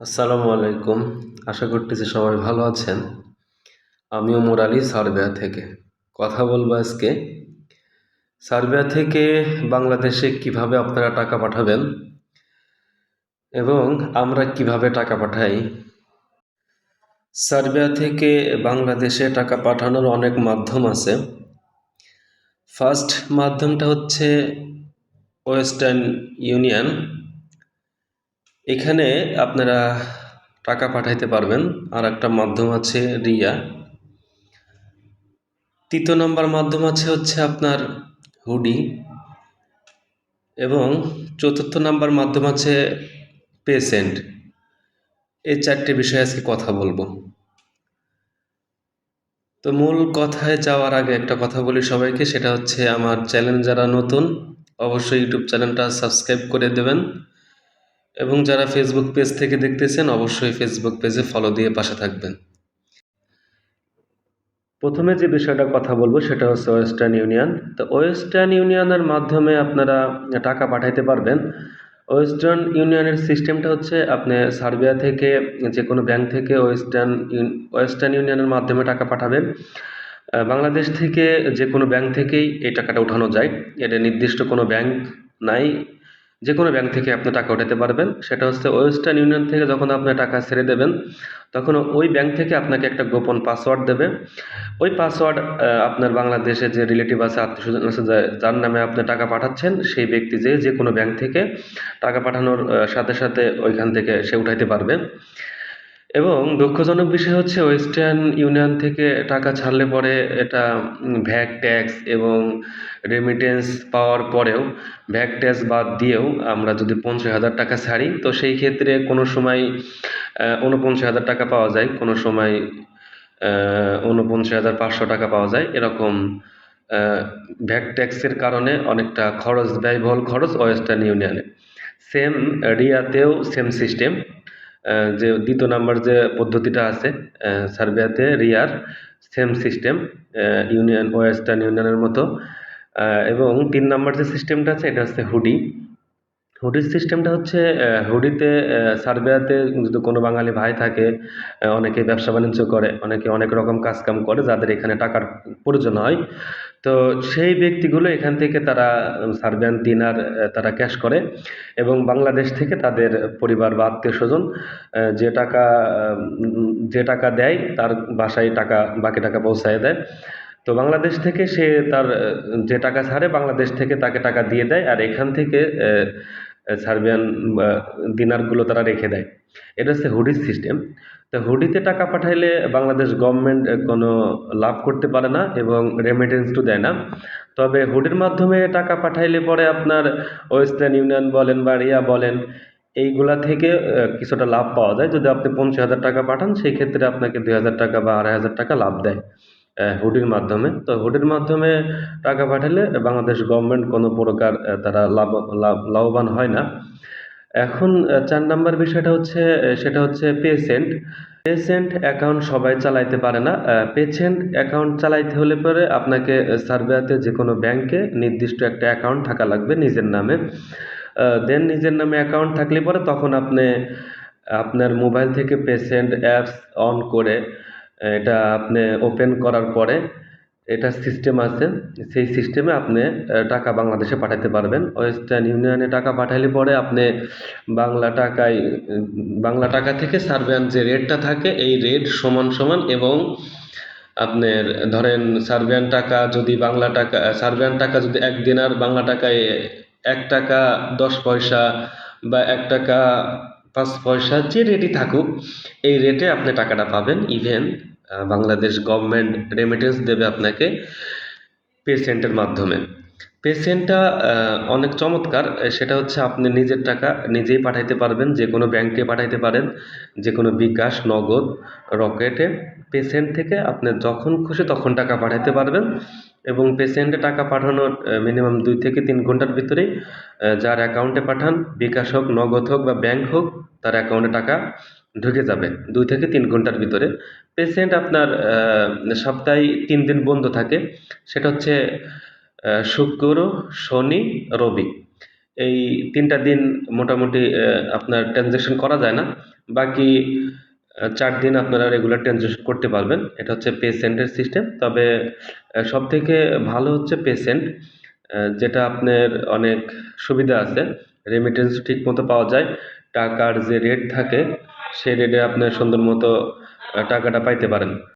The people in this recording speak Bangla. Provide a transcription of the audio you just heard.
আসসালামু আলাইকুম। আশা করতেছি সবাই ভালো আছেন। আমিও মোরালি সার্বিয়া থেকে। কথা বলব আজকে। সার্বিয়া থেকে বাংলাদেশে কীভাবে আপনারা টাকা পাঠাবেন এবং আমরা কীভাবে টাকা পাঠাই? সার্বিয়া থেকে বাংলাদেশে টাকা পাঠানোর অনেক মাধ্যম আছে। ফার্স্ট মাধ্যমটা হচ্ছে ওয়েস্টার্ন ইউনিয়ন। এখানে আপনারা টাকা পাঠাইতে পারবেন। আর একটা মাধ্যম আছে রিয়া। তৃতীয় নম্বর মাধ্যম আছে হচ্ছে আপনার হুডি। এবং চতুর্থ নাম্বার মাধ্যম আছে পেসেন্ট এই চারটে বিষয়ে আজকে কথা বলব। তো মূল কথায় যাওয়ার আগে একটা কথা বলি সবাইকে, সেটা হচ্ছে আমার চ্যানেল যারা নতুন, অবশ্যই ইউটিউব চ্যানেলটা সাবস্ক্রাইব করে দেবেন। এবং যারা ফেসবুক পেজ থেকে দেখতেছেন, অবশ্যই ফেসবুক পেজে ফলো দিয়ে পাশে থাকবেন। প্রথমে যে বিষয়টা কথা বলব, সেটা হচ্ছে ওয়েস্টার্ন ইউনিয়ন তো ওয়েস্টার্ন ইউনিয়নের মাধ্যমে আপনারা টাকা পাঠাইতে পারবেন। ওয়েস্টার্ন ইউনিয়নের সিস্টেমটা হচ্ছে, আপনি সার্বিয়া থেকে যে কোনো ব্যাংক থেকে ওয়েস্টার্ন ওয়েস্টার্ন ইউনিয়নের মাধ্যমে টাকা পাঠাবেন। বাংলাদেশ থেকে যে কোনো ব্যাংক থেকেই এই টাকাটা উঠানো যায়। এটা নির্দিষ্ট কোনো ব্যাংক নাই। যে কোনো ব্যাংক থেকে আপনি টাকা উঠাতে পারবেন। সেটা হচ্ছে ওয়েস্টার্ন ইউনিয়ন থেকে যখন আপনি টাকা ছেড়ে দেবেন, তখন ওই ব্যাংক থেকে আপনাকে একটা গোপন পাসওয়ার্ড দেবে। ওই পাসওয়ার্ড আপনার বাংলাদেশে যে রিলেটিভ আছে আত্মীয় স্বজন আছে যার নামে আপনি টাকা পাঠাচ্ছেন, সেই ব্যক্তি যে যে কোনো ব্যাংক থেকে টাকা পাঠানোর সাথে সাথে ওইখান থেকে সে উঠাইতে পারবে। এবং দুঃখজনক বিষয় হচ্ছে ওয়েস্টার্ন ইউনিয়ন থেকে টাকা ছাড়লে পরে এটা ভ্যাট ট্যাক্স এবং রেমিটেন্স পাওয়ার পরেও ভ্যাট ট্যাক্স বাদ দিয়েও আমরা যদি পঞ্চাশ হাজার টাকা ছাড়ি, তো সেই ক্ষেত্রে কোনো সময় উনপঞ্চাশ হাজার টাকা পাওয়া যায়, কোনো সময় উনপঞ্চাশ হাজার পাঁচশো টাকা পাওয়া যায়। এরকম ভ্যাট ট্যাক্সের কারণে অনেকটা খরচ, ব্যয়বহুল খরচ ওয়েস্টার্ন ইউনিয়নে সেম রিয়াতেও সেম সিস্টেম যে দ্বিতীয় নাম্বার যে পদ্ধতিটা আছে সার্বিয়াতে Ria same system union, western ইউনিয়নের মতো। এবং তিন নাম্বার যে সিস্টেমটা আছে, এটা হচ্ছে হুডি। হুডির সিস্টেমটা হচ্ছে হুডিতে সার্বিয়াতে যদি কোনো বাঙালি ভাই থাকে অনেকে ব্যবসা বাণিজ্য করে, অনেকে অনেক রকম কাজকাম করে যাদের এখানে টাকার প্রয়োজন হয়, তো সেই ব্যক্তিগুলো এখান থেকে তারা সার্বিয়ান দিনার তারা ক্যাশ করে এবং বাংলাদেশ থেকে তাদের পরিবার বা আত্মীয় স্বজন যে টাকা যে টাকা দেয় তার বাসায় টাকা, বাকি টাকা পৌঁছায় দেয়। তো বাংলাদেশ থেকে সে তার যে টাকা ছাড়ে বাংলাদেশ থেকে তাকে টাকা দিয়ে দেয় আর এখান থেকে সার্বিয়ান দিনারগুলো তারা রেখে দেয়। এটা হচ্ছে হুডির সিস্টেম। তো হুডিতে টাকা পাঠাইলে বাংলাদেশ গভর্নমেন্ট কোনো লাভ করতে পারে না এবং রেমিটেন্সও দেয় না। তবে হুডির মাধ্যমে টাকা পাঠাইলে পরে আপনার ওয়েস্টার্ন ইউনিয়ন বলেন বা রিয়া বলেন, এইগুলা থেকে কিছুটা লাভ পাওয়া যায়। যদি আপনি পঞ্চাশ হাজার টাকা পাঠান, সেই ক্ষেত্রে আপনাকে দুই হাজার টাকা বা আড়াই হাজার টাকা লাভ দেয়। হুডির মাধ্যমে। তো হুডির মাধ্যমে টাকা পাঠালে বাংলাদেশ গভর্নমেন্ট কোনো প্রকার তারা লাভ লাভ লাভবান হয় না। এখন চার নাম্বার বিষয়টা হচ্ছে সেটা হচ্ছে পেসেন্ট পেসেন্ট অ্যাকাউন্ট সবাই চালাইতে পারে না। পেসেন্ট অ্যাকাউন্ট চালাইতে হলে পরে আপনাকে আহ, সার্বিয়াতে যে কোনো ব্যাংকে নির্দিষ্ট একটা অ্যাকাউন্ট থাকা লাগবে নিজের নামে। দেন নিজের নামে অ্যাকাউন্ট থাকলে পরে তখন আপনি আপনার মোবাইল থেকে পেসেন্ট অ্যাপস অন করে এটা আপনি ওপেন করার পরে এটা সিস্টেম আছে, সেই সিস্টেমে আপনি টাকা বাংলাদেশে পাঠাতে পারবেন। ওয়েস্টার্ন ইউনিয়নে টাকা পাঠাইলে পরে আপনি বাংলা টাকায়, বাংলা টাকা থেকে সার্বিয়ান যে রেটটা থাকে, এই রেট সমান সমান এবং আপনার ধরেন সার্বিয়ান টাকা যদি বাংলা টাকা, সার্বিয়ান টাকা যদি এক দিনার বাংলা টাকায় এক টাকা দশ পয়সা বা এক টাকা পাঁচ পয়সা যে রেটই থাকুক, এই রেটে আপনি টাকাটা পাবেন। ইভেন বাংলাদেশ গভর্নমেন্ট রেমিটেন্স দেবে আপনাকে পেসেন্টের মাধ্যমে। পেসেন্টটা অনেক চমৎকার। সেটা হচ্ছে আপনি নিজের টাকা নিজেই পাঠাইতে পারবেন, যে কোনো ব্যাংকে পাঠাইতে পারেন, যে কোনো বিকাশ, নগদ রকেটে পেসেন্ট থেকে আপনি যখন খুশি তখন টাকা পাঠাইতে পারবেন এবং পেসেন্টে টাকা পাঠানোর মিনিমাম দুই থেকে তিন ঘণ্টার ভিতরেই যার অ্যাকাউন্টে পাঠান, বিকাশ হোক, নগদ হোক বা ব্যাংক হোক, তার অ্যাকাউন্টে টাকা ঢুকে যাবে। দুই থেকে তিন ঘণ্টার ভিতরে। পেশেন্ট আপনার সপ্তাহে তিন দিন বন্ধ থাকে। সেটা হচ্ছে শুক্র, শনি, রবি। এই তিনটা দিন মোটামুটি আপনার ট্রানজ্যাকশন করা যায় না। বাকি চার দিন আপনারা রেগুলার ট্রানজ্যাকশন করতে পারবেন। এটা হচ্ছে পেশেন্টের সিস্টেম তবে সব থেকে ভালো হচ্ছে পেশেন্ট যেটা আপনার অনেক সুবিধা আছে। রেমিটেন্স ঠিক মতো পাওয়া যায়। টাকার যে রেট থাকে সেই রেটে আপনার সুন্দর মতো টাকাটা পাইতে পারেন।